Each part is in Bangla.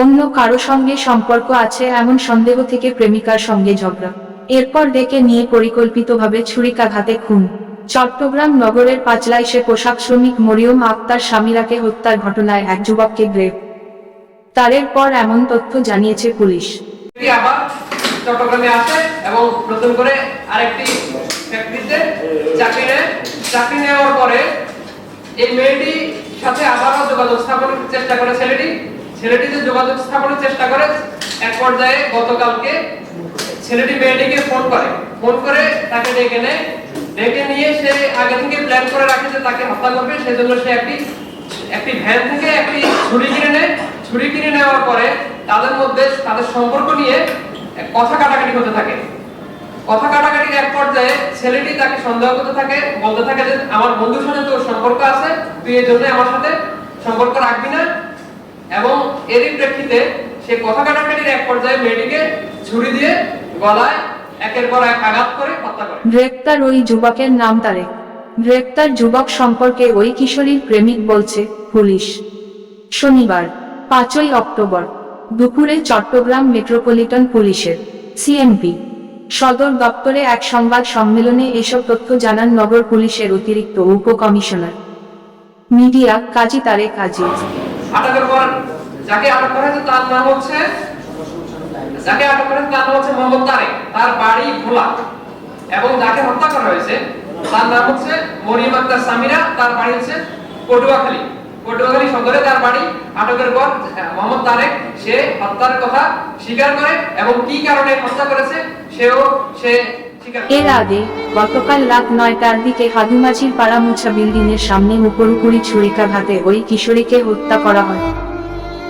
অন্য কারও সঙ্গে সম্পর্ক আছে এমন সন্দেহ থেকে প্রেমিকার সঙ্গে ঝগড়া। এরপর ডেকে নিয়ে পরিকল্পিতভাবে ছুরিকাঘাতে খুন। চট্টগ্রাম নগরের পাঁচলাইশে পোশাক শ্রমিক মরিয়ম আক্তার স্বামীরাকে হত্যার ঘটনায় এক যুবককে গ্রেপ তারের পর এমন তথ্য জানিয়েছে পুলিশ। চট্টগ্রামে আসে এবং নতুন করে আরেকটি ফ্যাক্টরিতে চাকরি নেয়। চাকরি নেওয়ার পরে এই মেয়েটি সাথে আবারও যোগাযোগ চেষ্টা করে ছেলেটি। ছেলেটি যে যোগাযোগ স্থাপনের চেষ্টা করে, এক পর্যায়ে গতকালকে ছেলেটি মেয়েটিকে ফোন করে। ফোন করে তাকে ডেকে নেয়। ডেকে নিয়ে সে আগে থেকে প্ল্যান করে রাখে যে তাকে হত্যা করবে। সেজন্য সে একটি একটি ভ্যান থেকে একটি ছুরি কিনে নেয়। ছুরি কিনে নেওয়ার পরে তাদের মধ্যে, তাদের সম্পর্ক নিয়ে কথা কাটাকাটি হতে থাকে। কথা কাটাকাটির এক পর্যায়ে ছেলেটি তাকে সন্দেহ করতে থাকে, বলতে থাকে যে, আমার বন্ধুর সাথে তোর সম্পর্ক আছে, তুই এই জন্য আমার সাথে সম্পর্ক রাখবি না। এবং এরই প্রেক্ষিতে সে কথা কাটাকাটির এক পর্যায়ে মেয়েটিকে ছুরি দিয়ে গলায় একের পর এক আঘাত করে হত্যা করে। গ্রেপ্তার ওই যুবকের নাম তারেক গ্রেপ্তার যুবক সম্পর্কে ওই কিশোরীর প্রেমিক বলছে, পুলিশ। শনিবার, পাঁচই অক্টোবর, দুপুরে চট্টগ্রাম মেট্রোপলিটন পুলিশের সিএমপি, সদর দপ্তরে এক সংবাদ সম্মেলনে এসব তথ্য জানান নগর পুলিশের অতিরিক্ত উপকমিশনার। মিডিয়া, কাজী তারেক আজিজ। আটকের পর যাকে আটক করা হয়েছে তার নাম হচ্ছে যাকে আটক করা হয়েছে তার নাম হচ্ছে মোহাম্মদ তারেক। তার বাড়ি ভোলা। এবং যাকে হত্যা করা হয়েছে তার নাম হচ্ছে মরিয়ম আক্তার সামিরা। তার বাড়ি হচ্ছে পটুয়াখালী। পটুয়াখালী সদরে তার বাড়ি। আটকের পর আহ, মোহাম্মদ তারেক সে হত্যার কথা স্বীকার করে এবং কি কারণে হত্যা করেছে সেও সে। এর আগে, গতকাল রাত নয়টার দিকে হাদুমাছির পাড়া মুছা বিল্ডিং এর সামনে উপরুপুরি ছুরিকাঘাতে ওই কিশোরীকে হত্যা করা হয়।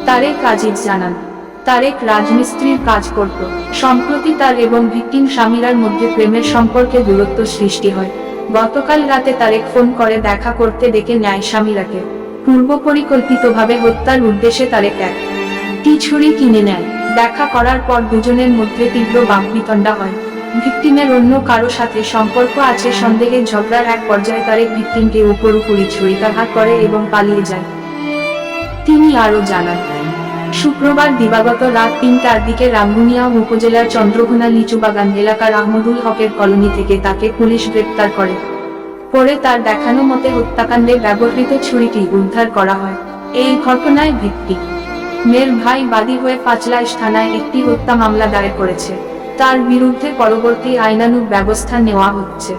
তারেক আজিজ জানান, তারেক রাজমিস্ত্রির কাজ করত। সম্প্রতি তার এবং ভিকটিম স্বামীরার মধ্যে প্রেমের সম্পর্কে দূরত্ব সৃষ্টি হয়। গতকাল রাতে তারেক ফোন করে দেখা করতে ডেকে নেয় স্বামীরাকে। পূর্ব পরিকল্পিতভাবে হত্যার উদ্দেশ্যে তারেক এক টি ছুরি কিনে নেয়। দেখা করার পর দুজনের মধ্যে তীব্র বাকবিতণ্ডা হয়। ভিকটিমের অন্য কারও সাথে সম্পর্ক আছে সন্দেহের ঝগড়ার এক পর্যায়ে তারেক ভিকটিমকে উপরুপুরি ছুরিকাঘাত করে এবং পালিয়ে যায়। তিনি আরও জানান, শুক্রবার দিবাগত রাত তিনটার দিকে রাঙ্গুনিয়া উপজেলার চন্দ্রঘোনা লিচুবাগান এলাকার আহমদুল হকের কলোনি থেকে তাকে পুলিশ গ্রেপ্তার করে। পরে তার দেখানো মতে হত্যাকাণ্ডে ব্যবহৃত ছুরিটি উদ্ধার করা হয়। এই ঘটনায় ভিত্তি মেয়ের ভাই বাদী হয়ে পাঁচলাইশ থানায় একটি হত্যা মামলা দায়ের করেছে। তার বিরুদ্ধে পরবর্তী আইনানুগ ব্যবস্থা নেওয়া হচ্ছে।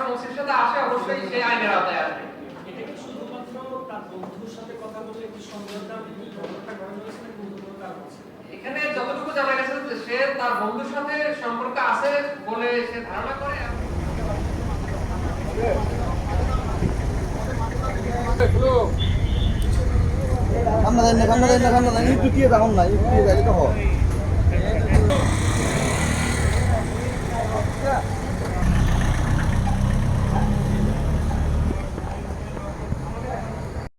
সংশ্লিষ্টতা আসে অবশ্যই সেই আইনের আওতায় আসবে এটা কি শুধুমাত্র তার বন্ধুর সাথে কথা বলে কি সন্দেহটা কি ঘটনাটা ঘটনা হয়েছে নাকি অন্য কোনো কারণ আছে এখানে যতটুকু জানা গেছে যে সে তার বন্ধুর সাথে সম্পর্ক আছে বলে সে ধারণা করে কামনা দেন না কামনা দেন না কামনা দেন একটু দিয়ে দাও না একটু দিয়ে হয়